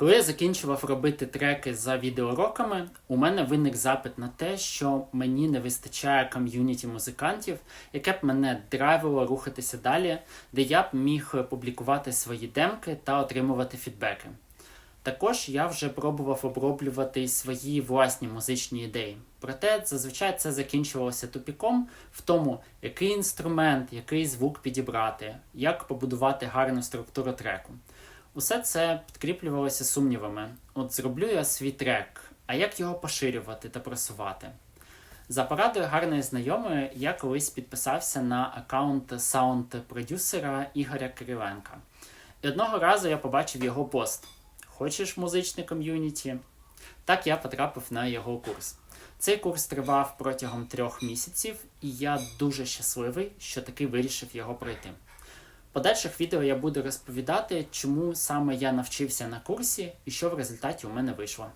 Коли я закінчував робити треки за відеоуроками, у мене виник запит на те, що мені не вистачає ком'юніті музикантів, яке б мене драйвило рухатися далі, де я б міг публікувати свої демки та отримувати фідбеки. Також я вже пробував оброблювати свої власні музичні ідеї. Проте зазвичай це закінчувалося тупіком в тому, який інструмент, який звук підібрати, як побудувати гарну структуру треку. Усе це підкріплювалося сумнівами. От зроблю я свій трек, а як його поширювати та просувати? За порадою гарної знайомої я колись підписався на аккаунт саунд-продюсера Ігоря Кириленка. І одного разу я побачив його пост: Хочеш музичне ком'юніті? Так я потрапив на його курс. Цей курс тривав протягом трьох місяців, і я дуже щасливий, що таки вирішив його пройти. Подальших відео я буду розповідати, чому саме я навчився на курсі і що в результаті у мене вийшло.